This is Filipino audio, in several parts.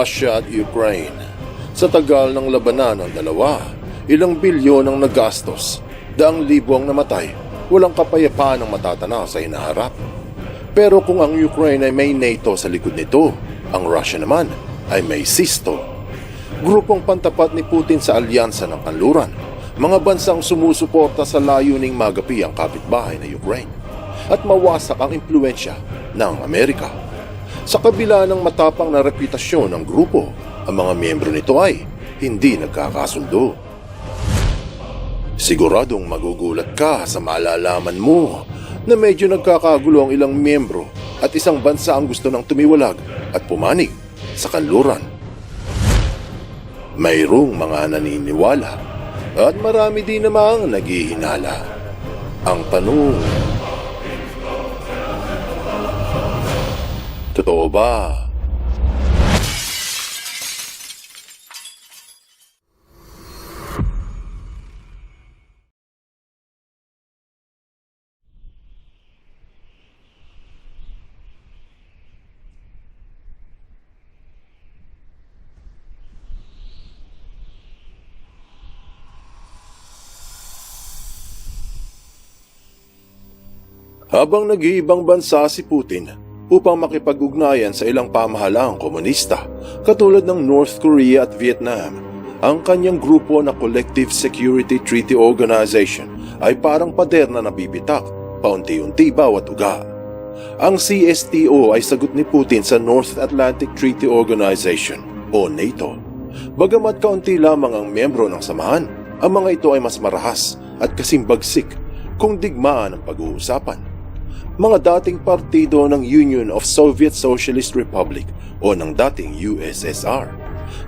Russia at Ukraine. Sa tagal ng labanan ng dalawa, ilang bilyon ang nagastos, daang libo ang namatay, walang kapayapaan ang matatanaw sa hinaharap. Pero kung ang Ukraine ay may NATO sa likod nito, ang Russia naman ay may SISTO. Grupong pantapat ni Putin sa alyansa ng kanluran, mga bansang sumusuporta sa layuning magapi ang kapitbahay na Ukraine at mawasak ang impluensya ng Amerika. Sa kabila ng matapang na reputasyon ng grupo, ang mga miyembro nito ay hindi nagkakasundo. Siguradong magugulat ka sa malalaman mo na medyo nagkakagulo ang ilang miyembro at isang bansa ang gusto ng tumiwalag at pumanig sa kanluran. Mayroong mga naniniwala at marami din namang naghihinala. Ang tanong, totoo ba? Habang nag-iibang bansa si Putin upang makipag-ugnayan sa ilang pamahalaang komunista katulad ng North Korea at Vietnam, ang kanyang grupo na Collective Security Treaty Organization ay parang pader na nabibitak paunti-unti bawat uga. Ang CSTO ay sagot ni Putin sa North Atlantic Treaty Organization o NATO. Bagamat kaunti lamang ang miyembro ng samahan, ang mga ito ay mas marahas at kasimbagsik kung digmaan ang pag-uusapan mga dating partido ng Union of Soviet Socialist Republic o ng dating USSR.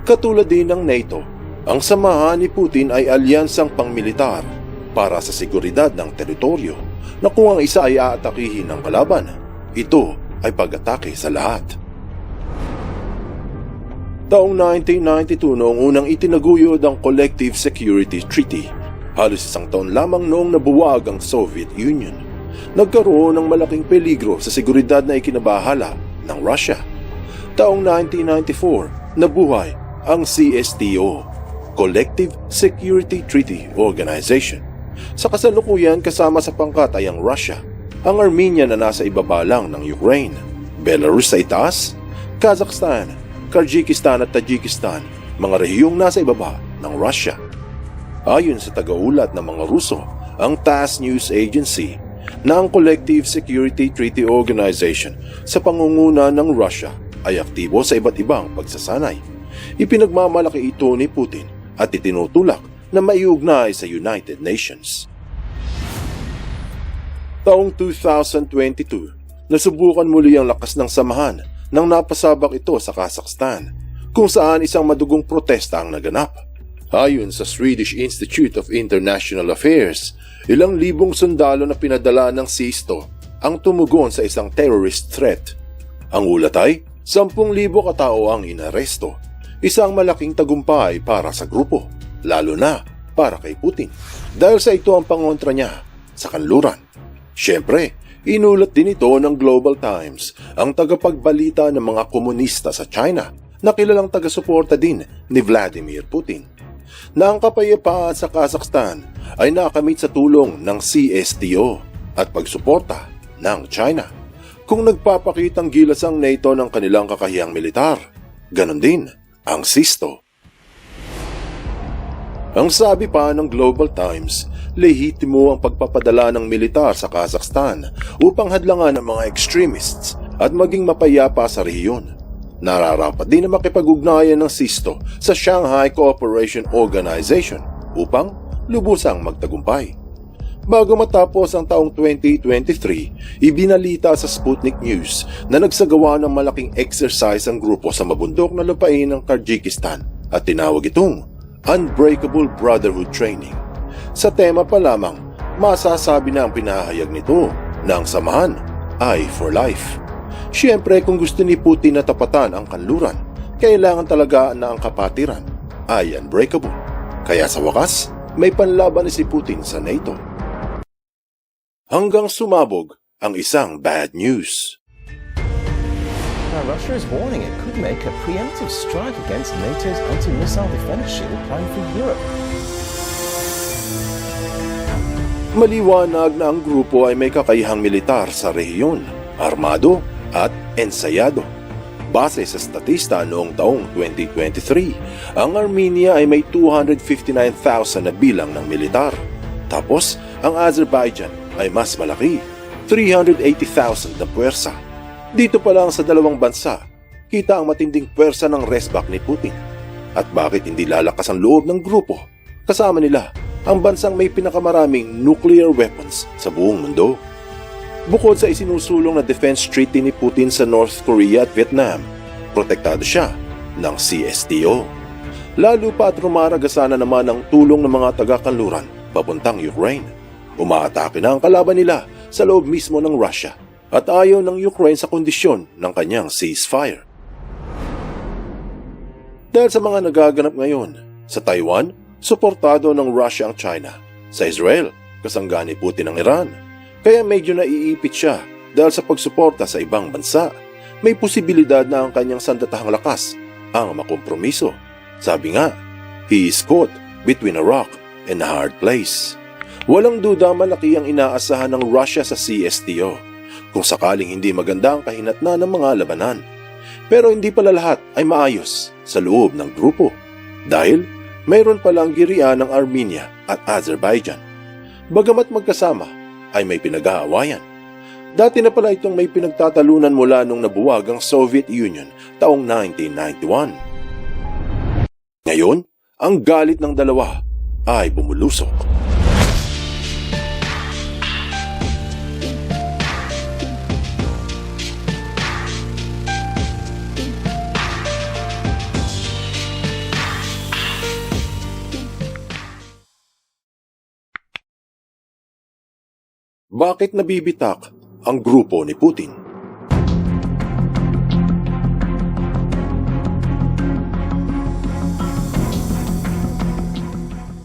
Katulad din ng NATO, ang samahan ni Putin ay alyansang pangmilitar para sa seguridad ng teritoryo na kung ang isa ay aatakihin ng kalaban, ito ay pag-atake sa lahat. Taong 1992 noong unang itinaguyod ang Collective Security Treaty, halos isang taon lamang noong nabuwag ang Soviet Union nagkaroon ng malaking peligro sa seguridad na ikinabahala ng Russia. Taong 1994, nabuhay ang CSTO, Collective Security Treaty Organization. Sa kasalukuyan kasama sa pangkat ay ang Russia, ang Armenia na nasa ibaba lang ng Ukraine, Belarus sa itaas, Kazakhstan, Kyrgyzstan at Tajikistan, mga rehiyong nasa ibaba ng Russia. Ayon sa tagaulat ng mga Ruso, ang TASS News Agency na Collective Security Treaty Organization sa pangunguna ng Russia ay aktibo sa iba't ibang pagsasanay. Ipinagmamalaki ito ni Putin at itinutulak na maiugnay sa United Nations. Taong 2022, nasubukan muli ang lakas ng samahan nang napasabak ito sa Kazakhstan, kung saan isang madugong protesta ang naganap. Ayon sa Swedish Institute of International Affairs, ilang libong sundalo na pinadala ng SISTO ang tumugon sa isang terrorist threat. Ang ulat ay 10,000 katao ang inaresto, isang malaking tagumpay para sa grupo, lalo na para kay Putin. Dahil sa ito ang pangontra niya sa kanluran. Siyempre, inulat din ito ng Global Times, ang tagapagbalita ng mga komunista sa China na kilalang taga-suporta din ni Vladimir Putin na ang kapayapaan sa Kazakhstan ay nakamit sa tulong ng CSTO at pagsuporta ng China. Kung nagpapakitang gilas ang NATO ng kanilang kakahiyang militar, ganon din ang SISTO. Ang sabi pa ng Global Times, lehitimo ang pagpapadala ng militar sa Kazakhstan upang hadlangan ang mga extremists at maging mapayapa sa rehiyon. Nararapat din na makipag-ugnayan ng SISTO sa Shanghai Cooperation Organization upang lubusang magtagumpay. Bago matapos ang taong 2023, ibinalita sa Sputnik News na nagsagawa ng malaking exercise ang grupo sa mabundok na lupain ng Kyrgyzstan at tinawag itong Unbreakable Brotherhood Training. Sa tema pa lamang, masasabi na ang pinahayag nito na ang samahan ay for life. Siyempre kung gusto ni Putin na tapatan ang kanluran, kailangan talaga na ang kapatiran ay unbreakable. Kaya sa wakas, may panlaban si Putin sa NATO. Hanggang sumabog ang isang bad news. Now, Russia is warning it could make a preemptive strike against NATO's anti-missile defense shield planned for Europe. Maliwanag na ang grupo ay may kakayahang militar sa rehiyon, armado at ensayado. Base sa statista noong taong 2023, ang Armenia ay may 259,000 na bilang ng militar. Tapos, ang Azerbaijan ay mas malaki, 380,000 na puwersa. Dito pa lang sa dalawang bansa, kita ang matinding puwersa ng resback ni Putin. At bakit hindi lalakas ang loob ng grupo? Kasama nila ang bansang may pinakamaraming nuclear weapons sa buong mundo. Bukod sa isinusulong na defense treaty ni Putin sa North Korea at Vietnam, protektado siya ng CSTO. Lalo pa at rumaragasana naman ang tulong ng mga taga-kanluran papuntang Ukraine. Umaatake na ang kalaban nila sa loob mismo ng Russia at ayaw ng Ukraine sa kondisyon ng kanyang ceasefire. Dahil sa mga nagaganap ngayon, sa Taiwan, suportado ng Russia ang China. Sa Israel, kasangga ni Putin ang Iran. Kaya medyo naiipit siya dahil sa pagsuporta sa ibang bansa. May posibilidad na ang kanyang sandatahang lakas ang makompromiso. Sabi nga, he is caught between a rock and a hard place. Walang duda malaki ang inaasahan ng Russia sa CSTO kung sakaling hindi maganda ang kahinatnan ng mga labanan. Pero hindi pala lahat ay maayos sa loob ng grupo dahil mayroon palang girian ng Armenia at Azerbaijan. Bagamat magkasama ay may pinag-aawayan. Dati na pala itong may pinagtatalunan mula nung nabuwag ang Soviet Union taong 1991. Ngayon, ang galit ng dalawa ay bumulusok. Bakit nabibitak ang grupo ni Putin?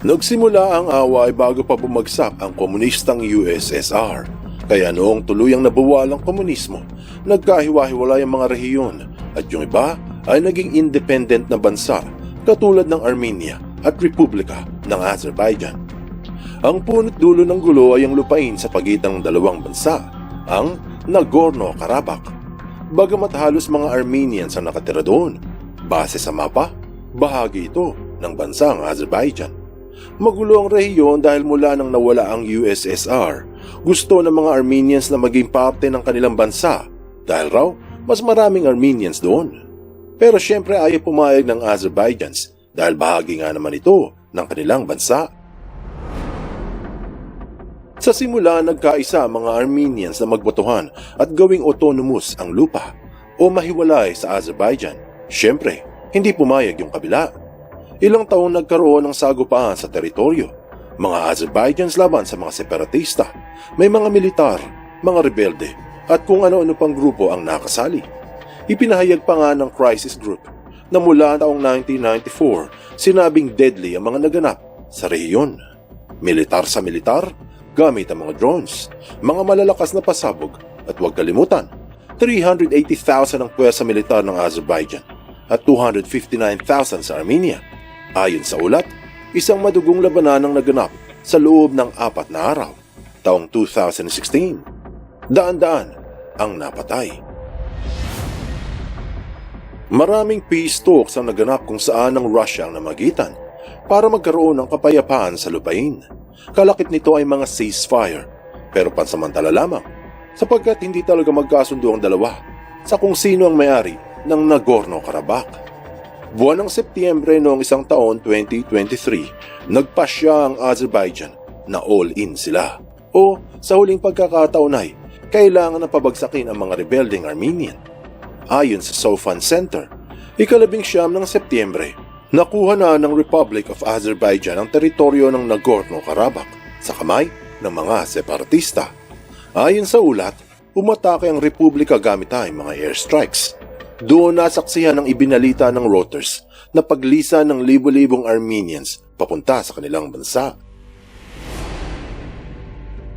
Nagsimula ang away bago pa bumagsak ang komunistang USSR. Kaya noong tuluyang nabuwal ang komunismo, nagkahiwa-hiwalay ang mga rehiyon at yung iba ay naging independent na bansa katulad ng Armenia at Republika ng Azerbaijan. Ang punot dulo ng gulo ay ang lupain sa pagitan ng dalawang bansa, ang Nagorno-Karabakh. Bagamat halos mga Armenians ang nakatira doon, base sa mapa, bahagi ito ng bansang Azerbaijan. Magulo ang rehiyon dahil mula nang nawala ang USSR, gusto ng mga Armenians na maging parte ng kanilang bansa dahil raw mas maraming Armenians doon. Pero syempre ayaw pumayag ng Azerbaijan dahil bahagi nga naman ito ng kanilang bansa. Sa simula, nagkaisa mga Armenians na magbotohan at gawing autonomous ang lupa o mahiwalay sa Azerbaijan. Siyempre, hindi pumayag yung kabila. Ilang taon nagkaroon ng sagupaan sa teritoryo. Mga Azerbaijan laban sa mga separatista. May mga militar, mga rebelde, at kung ano-ano pang grupo ang nakasali. Ipinahayag pa nga ng crisis group na mula taong 1994, sinabing deadly ang mga naganap sa rehiyon. Militar sa militar, gamit ang mga drones, mga malalakas na pasabog at huwag kalimutan, 380,000 ang puwersa militar ng Azerbaijan at 259,000 sa Armenia. Ayon sa ulat, isang madugong labanan ang naganap sa loob ng apat na araw, taong 2016. Daan-daan ang napatay. Maraming peace talks ang naganap kung saan ang Russia ang namagitan para magkaroon ng kapayapaan sa lupain. Kalakip nito ay mga ceasefire pero pansamantala lamang sapagkat hindi talaga magkasundo ang dalawa sa kung sino ang may-ari ng Nagorno-Karabakh. Buwan ng Setyembre noong isang taon 2023, nagpasya ang Azerbaijan na all-in sila. O sa huling pagkakataon ay kailangan na pabagsakin ang mga rebelding Armenian. Ayon sa Sofan Center, ikalabing siyam ng Setyembre, nakuha na ng Republic of Azerbaijan ang teritoryo ng Nagorno-Karabakh sa kamay ng mga separatista. Ayon sa ulat, umatake ang Republika gamit ay mga airstrikes. Doon nasaksihan ng ibinalita ng Reuters na paglisa ng libo-libong Armenians papunta sa kanilang bansa.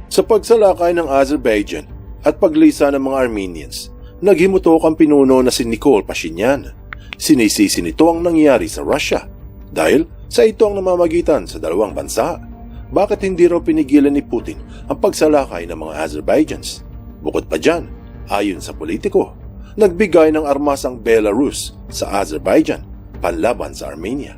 Sa pagsalakay ng Azerbaijan at paglisa ng mga Armenians, naghimutok ang pinuno na si Nicole Pashinyan. Sinisisi nito ang nangyari sa Russia dahil sa ito ang namamagitan sa dalawang bansa. Bakit hindi raw pinigilan ni Putin ang pagsalakay ng mga Azerbaijans? Bukod pa dyan, ayon sa politiko, nagbigay ng armas ang Belarus sa Azerbaijan panlaban sa Armenia.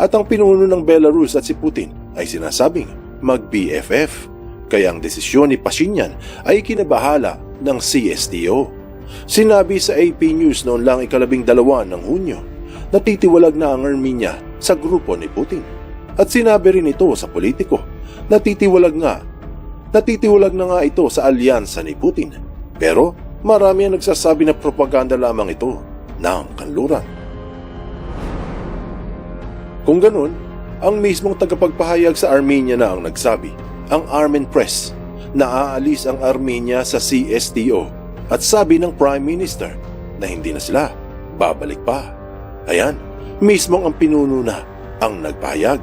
At ang pinuno ng Belarus at si Putin ay sinasabing mag-BFF. Kaya ang desisyon ni Pashinyan ay kinabahala ng CSTO. Sinabi sa AP News noon lang ikalabing dalawa ng Hunyo na titiwalag na ang Armenia sa grupo ni Putin. At sinabi rin ito sa politiko na titiwalag nga natitiwalag na nga ito sa alyansa ni Putin. Pero marami ang nagsasabi na propaganda lamang ito ng kanluran. Kung ganun, ang mismong tagapagpahayag sa Armenia na ang nagsabi, ang Armen Press, na aalis ang Armenia sa CSTO at sabi ng Prime Minister na hindi na sila babalik pa. Ayan, mismong ang pinuno na ang nagpahayag.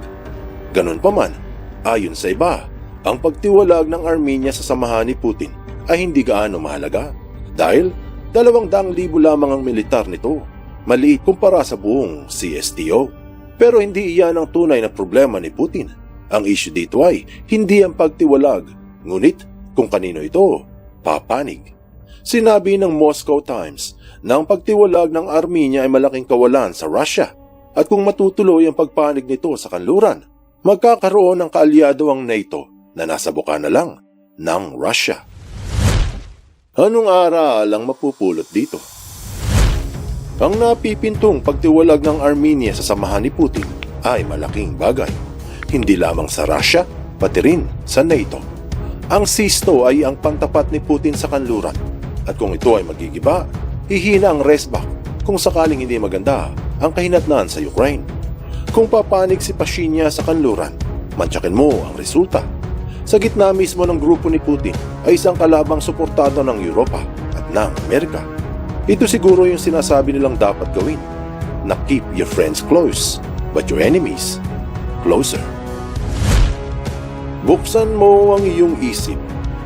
Ganun pa man, ayon sa iba, ang pagtiwalag ng Armenia sa samahan ni Putin ay hindi gaano mahalaga dahil dalawang daang libo lamang ang militar nito, maliit kumpara sa buong CSTO. Pero hindi iyan ang tunay na problema ni Putin. Ang issue dito ay hindi ang pagtiwalag, ngunit kung kanino ito papanig. Sinabi ng Moscow Times na ang pagtiwalag ng Armenia ay malaking kawalan sa Russia at kung matutuloy ang pagpanig nito sa kanluran, magkakaroon ng kaalyado ang NATO na nasa buka na lang ng Russia. Anong aral ang mapupulot dito? Ang napipintong pagtiwalag ng Armenia sa samahan ni Putin ay malaking bagay. Hindi lamang sa Russia, pati rin sa NATO. Ang SISTO ay ang pantapat ni Putin sa kanluran. At kung ito ay magigiba, hihina ang resback kung sakaling hindi maganda ang kahinatnan sa Ukraine. Kung papanig si Pashinya sa kanluran, mantsakin mo ang resulta. Sa gitna mismo ng grupo ni Putin ay isang kalabang suportado ng Europa at ng Amerika. Ito siguro yung sinasabi nilang dapat gawin na keep your friends close but your enemies closer. Buksan mo ang iyong isip